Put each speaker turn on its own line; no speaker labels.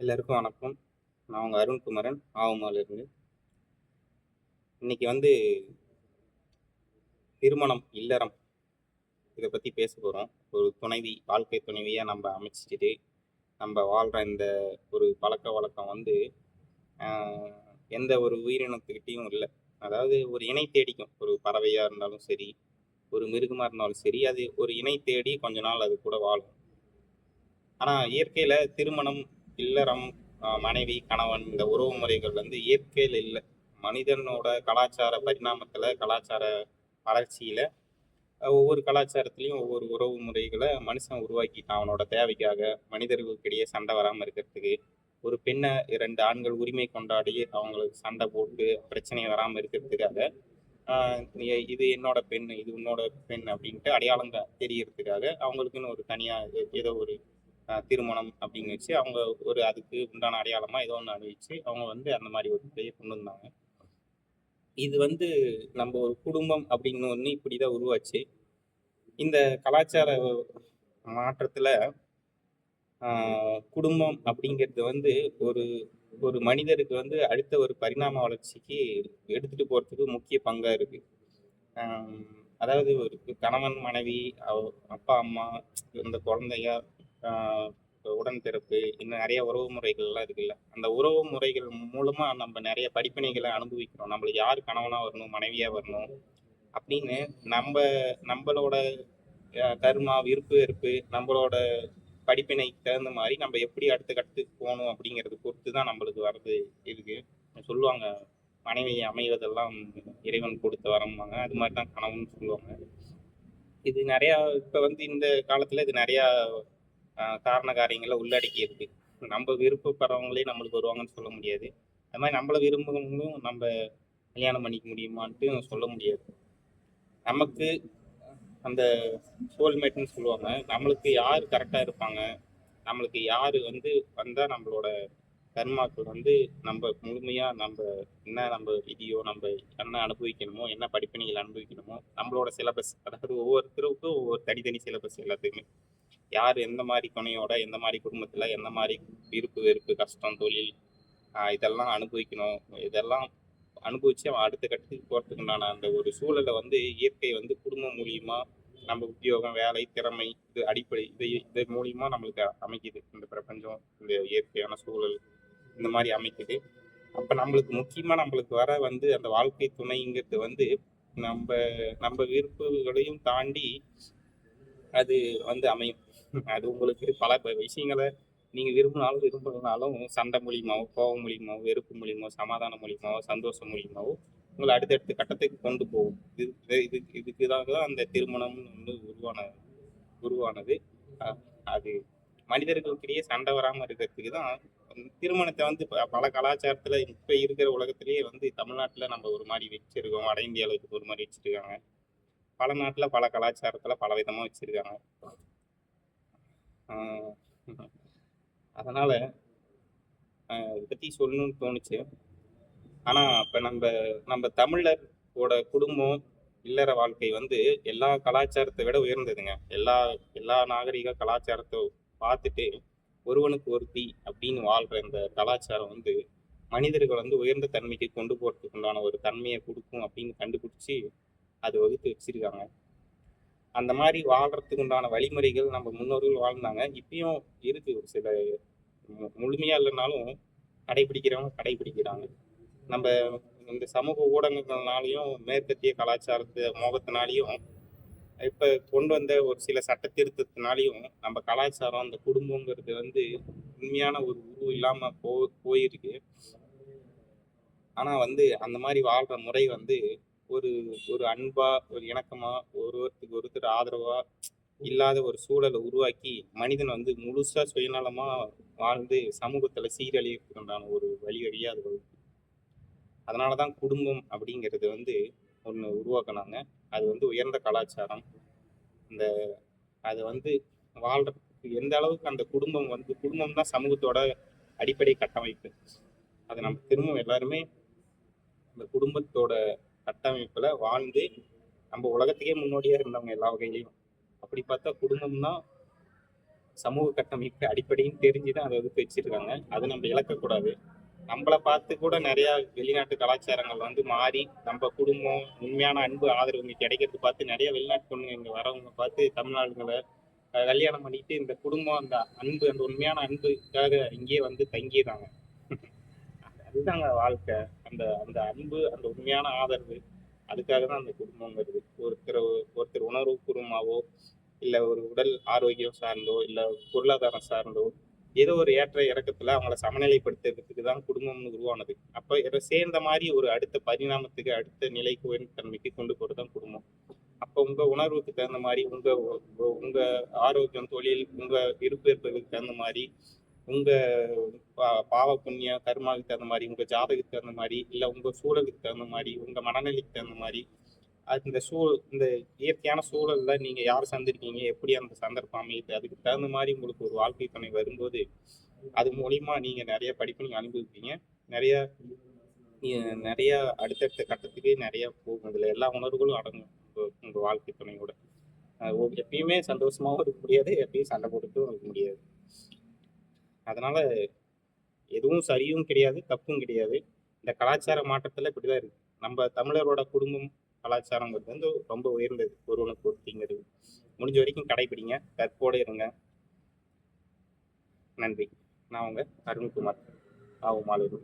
எல்லாருக்கும் வணக்கம். நான் உங்கள் அருண்குமரன் ஆவுமாலிருந்து. இன்னைக்கு வந்து திருமணம் இல்லறம் இதை பற்றி பேச போகிறோம் ஒரு துணைவி வாழ்க்கை துணைவியாக நம்ம அமைச்சிட்டு நம்ம வாழ்கிற இந்த ஒரு பழக்க வழக்கம் வந்து எந்த ஒரு உயிரினத்துக்கிட்டேயும் இல்லை. அதாவது ஒரு இணை தேடிக்கும். ஒரு பறவையாக இருந்தாலும் சரி ஒரு மிருகமாக இருந்தாலும் சரி அது ஒரு இணை தேடி கொஞ்ச நாள் அது கூட வாழும். ஆனால் இயற்கையில் திருமணம் இல்லறம் மனைவி கணவன் இந்த உறவு முறைகள் வந்து இயற்கையில் இல்லை. மனிதனோட கலாச்சார பரிணாமத்தில் கலாச்சார வளர்ச்சியில் ஒவ்வொரு கலாச்சாரத்துலேயும் ஒவ்வொரு உறவு முறைகளை மனுஷன் உருவாக்கிட்டான் அவனோட தேவைக்காக. மனிதர்களுக்கிடையே சண்டை வராமல் இருக்கிறதுக்கு ஒரு பெண்ணை இரண்டு ஆண்கள் உரிமை கொண்டாடி அவங்களுக்கு சண்டை போட்டு பிரச்சனை வராமல் இருக்கிறதுக்காக இது என்னோட பெண் இது உன்னோட பெண் அப்படின்ட்டு அடையாளம் தெரியறதுக்காக அவங்களுக்குன்னு ஒரு தனியாக ஏதோ ஒரு திருமணம் அப்படின்னு வச்சு அவங்க ஒரு அதுக்கு உண்டான அடையாளமாக ஏதோ ஒன்று அணிவிச்சு அவங்க வந்து அந்த மாதிரி ஒரு முறையை கொண்டு வந்தாங்க. இது வந்து நம்ம ஒரு குடும்பம் அப்படின்னு ஒன்று இப்படி தான் உருவாச்சு. இந்த கலாச்சார மாற்றத்தில் குடும்பம் அப்படிங்கிறது வந்து ஒரு ஒரு மனிதருக்கு வந்து அடுத்த ஒரு பரிணாம வளர்ச்சிக்கு எடுத்துட்டு போகிறதுக்கு முக்கிய பங்காக இருக்குது அதாவது ஒரு கணவன் மனைவி அப்பா அம்மா இந்த குழந்தைங்க உடன்பிறப்பு இன்னும் நிறைய உறவு முறைகள்லாம் இருக்குல்ல. அந்த உறவு முறைகள் மூலமா நம்ம நிறைய படிப்பினைகளை அனுபவிக்கிறோம். நம்மளுக்கு யார் கணவனா வரணும் மனைவியா வரணும் அப்படின்னு நம்ம நம்மளோட அஹ், கர்மா விருப்பு வெறுப்பு நம்மளோட படிப்பினைக்கு தகுந்த மாதிரி நம்ம எப்படி அடுத்த கட்டத்துக்கு போகணும் அப்படிங்கிறது பொறுத்து தான் நம்மளுக்கு வர்றது இருக்கு. சொல்லுவாங்க மனைவி அமைவதெல்லாம் இறைவன் கொடுத்த வரம்பாங்க. அது மாதிரி தான் கனவுன்னு சொல்லுவாங்க. இது நிறையா இப்போ வந்து இந்த காலத்தில் இது நிறையா காரண காரியங்களை உள்ளடக்கி இருக்கு நம்ம விருப்பப்படுறவங்களே நம்மளுக்கு வருவாங்கன்னு சொல்ல முடியாது. அது மாதிரி நம்மளை விரும்புகிறவங்களும் நம்ம கல்யாணம் பண்ணிக்க முடியுமான்ட்டு சொல்ல முடியாது. நமக்கு அந்த சோல்மேட்னு சொல்லுவாங்க. நம்மளுக்கு யார் கரெக்டாக இருப்பாங்க? நம்மளுக்கு யார் வந்து வந்தால் நம்மளோட கர்மாக்கள் வந்து நம்ம முழுமையாக நம்ம என்ன நம்ம விதியோ நம்ம என்ன அனுபவிக்கணுமோ என்ன படிப்பினைகள் அனுபவிக்கணுமோ நம்மளோட சிலபஸ் அதாவது ஒவ்வொருத்தருக்கும் ஒவ்வொரு தனித்தனி சிலபஸ் எல்லாத்துக்குமே. யார் எந்த மாதிரி துணையோட எந்த மாதிரி குடும்பத்தில் எந்த மாதிரி விருப்பு வெறுப்பு கஷ்டம் தொழில் இதெல்லாம் அனுபவிக்கணும். இதெல்லாம் அனுபவிச்சு அவன் அடுத்த கட்டத்துக்கு போகிறதுக்குண்டான அந்த ஒரு சூழலை வந்து இயற்கை வந்து குடும்பம் மூலியமாக நம்ம உத்தியோகம் வேலை திறமை இது அடிப்படை இது இது மூலியமாக நம்மளுக்கு அமைக்குது. இந்த பிரபஞ்சம் இந்த இயற்கையான சூழல் இந்த மாதிரி அமைக்குது. அப்போ நம்மளுக்கு முக்கியமாக நம்மளுக்கு வர வந்து அந்த வாழ்க்கை துணைங்கிறது வந்து நம்ம நம்ம விருப்புகளையும் தாண்டி அது வந்து அமையும். அது உங்களுக்கு பல விஷயங்களை நீங்க விரும்பினாலும் விரும்பலனாலும் சண்டை மூலியமாவோ கோபம் மூலியமாவோ வெறுப்பு மூலியமாவோ சமாதானம் மூலியமாவோ சந்தோஷம் மூலியமாவோ உங்களை அடுத்தடுத்த கட்டத்துக்கு கொண்டு போகும். இது இது- இதுக்கு தான் அந்த திருமணம்னு வந்து உருவான உருவானது. அது மனிதர்களுக்கிடையே சண்டை வராமல் இருக்கிறதுக்கு தான் திருமணத்தை வந்து ப- பல கலாச்சாரத்துல இப்ப இருக்கிற உலகத்திலேயே வந்து தமிழ்நாட்டுல நம்ம ஒரு மாதிரி வச்சிருக்கோம். வட இந்தியாவில் ஒரு மாதிரி வச்சிருக்காங்க. பல நாட்டில் பல கலாச்சாரத்தில் பல விதமாக வச்சுருக்காங்க. அதனால் இதை பற்றி சொல்லணும்னு தோணுச்சு. ஆனால் இப்போ நம்ம நம்ம தமிழரோட குடும்பம் இல்லற வாழ்க்கை வந்து எல்லா கலாச்சாரத்தை விட உயர்ந்ததுங்க. எல்லா எல்லா நாகரிக கலாச்சாரத்தை பார்த்துட்டு ஒருவனுக்கு ஒருத்தி அப்படின்னு வாழ்கிற இந்த கலாச்சாரம் வந்து மனிதர்கள் வந்து உயர்ந்த தன்மைக்கு கொண்டு போகிறதுக்கு உண்டான ஒரு தன்மையை கொடுக்கும் அப்படின்னு கண்டுபிடிச்சி அது வகுத்து வச்சிருக்காங்க. அந்த மாதிரி வாழ்கிறதுக்கு உண்டான வழிமுறைகள் நம்ம முன்னோர்கள் வாழ்ந்தாங்க. இப்பயும் இருக்கு ஒரு சில முழுமையாக முழுமையா இல்லைனாலும் கடைபிடிக்கிறவங்க கடைபிடிக்கிறாங்க. நம்ம இந்த சமூக ஊடகங்கள்னாலையும் மேற்கத்திய கலாச்சாரத்து மோகத்தினாலையும் இப்ப கொண்டு வந்த ஒரு சில சட்ட திருத்தத்தினாலையும் நம்ம கலாச்சாரம் அந்த குடும்பங்கிறது வந்து உண்மையான ஒரு உருவம் இல்லாம போ போயிருக்கு. ஆனா வந்து அந்த மாதிரி வாழ்ற முறை வந்து ஒரு ஒரு அன்பா ஒரு இணக்கமா ஒருவருக்கு ஒருத்தர் ஆதரவா இல்லாத ஒரு சூழலை உருவாக்கி மனிதன் வந்து முழுசா சுயநலமா வாழ்ந்து சமூகத்துல சீரழியறதுக்கு உண்டான ஒரு வழி வழியா அது வகுப்பு அதனாலதான் குடும்பம் அப்படிங்கிறது வந்து ஒண்ணு உருவாக்குனாங்க. அது வந்து உயர்ந்த கலாச்சாரம். இந்த அது வந்து வாழ்றதுக்கு எந்த அளவுக்கு அந்த குடும்பம் வந்து குடும்பம் தான் சமூகத்தோட அடிப்படை கட்டமைப்பு. அதை நம்ம திரும்ப எல்லாருமே இந்த குடும்பத்தோட கட்டமைப்புல வாழ்ந்து நம்ம உலகத்துக்கே முன்னோடியா இருந்தவங்க எல்லா வகையிலையும். அப்படி பார்த்தா குடும்பம் தான் சமூக கட்டமைப்பு அடிப்படையும் தெரிஞ்சு தான் அதை வந்து வச்சிருக்காங்க. அது நம்ம இழக்கக்கூடாது. நம்மளை பார்த்து கூட நிறைய வெளிநாட்டு கலாச்சாரங்கள் வந்து மாறி நம்ம குடும்பம் உண்மையான அன்பு ஆதரவு கிடைக்கிறது பார்த்து நிறைய வெளிநாட்டு பொண்ணுங்க இங்கே வரவங்க பார்த்து தமிழ்நாடுகளை கல்யாணம் பண்ணிட்டு இந்த குடும்பம் அந்த அன்பு அந்த உண்மையான அன்புக்காக இங்கேயே வந்து தங்கிடுறாங்க. அதுதாங்க வாழ்க்கை. அந்த அந்த அன்பு அந்த உண்மையான ஆதரவு அதுக்காக தான் அந்த குடும்பங்கிறது ஒருத்தர் ஒருத்தர் உணர்வு பூர்வமாவோ இல்லை ஒரு உடல் ஆரோக்கியம் சார்ந்தோ இல்லை பொருளாதாரம் சார்ந்தோ ஏதோ ஒரு ஏற்ற இறக்கத்துல அவங்கள சமநிலைப்படுத்துறதுக்கு தான் குடும்பம்னு உருவானது. அப்போ இதை சேர்ந்த மாதிரி ஒரு அடுத்த பரிணாமத்துக்கு அடுத்த நிலைக்கு உயர்ந்த தன்மைக்கு கொண்டு போகிறது தான் குடும்பம். அப்ப உங்க உணர்வுக்கு தகுந்த மாதிரி உங்க உங்க- ஆரோக்கியம் தொழில் உங்க இருப்பேற்புகளுக்கு தகுந்த மாதிரி உங்க பா- பாவ புண்ணிய கர்மாவுக்கு தகுந்த மாதிரி உங்க ஜாதகத்துக்கு தகுந்த மாதிரி இல்ல உங்க சூழலுக்கு தகுந்த மாதிரி உங்க மனநிலைக்கு தகுந்த மாதிரி அது இந்த சூழ் இந்த இயற்கையான சூழல்ல நீங்க யார் சந்திருக்கீங்க எப்படி அந்த சந்தர்ப்பம் அமையுது அதுக்கு தகுந்த மாதிரி உங்களுக்கு ஒரு வாழ்க்கை துணை வரும்போது அது மூலியமா நீங்க நிறைய படிப்பு நீங்க அனுபவிப்பீங்க. நிறைய நிறைய அடுத்தடுத்த கட்டத்துக்கு நிறைய போகும். இதுல எல்லா உணர்வுகளும் அடங்கும் உங்க- வாழ்க்கை துணையோட. எப்பயுமே சந்தோஷமாவும் இருக்க முடியாது எப்பயும் சண்டை போட்டுட்டும் இருக்க முடியாது. அதனால எதுவும் சரியும் கிடையாது தப்பும் கிடையாது. இந்த கலாச்சார மாற்றத்துல இப்படிதான் இருக்கு. நம்ம தமிழரோட குடும்பம் கலாச்சாரங்கிறது வந்து ரொம்ப உயர்ந்தது. ஒருவனுக்கு ஒருத்திங்கிறது முடிஞ்ச வரைக்கும் கடைபிடிங்க. கற்போடு இருங்க. நன்றி. நான் உங்க அருண்குமார் ஆவும் மாலூர்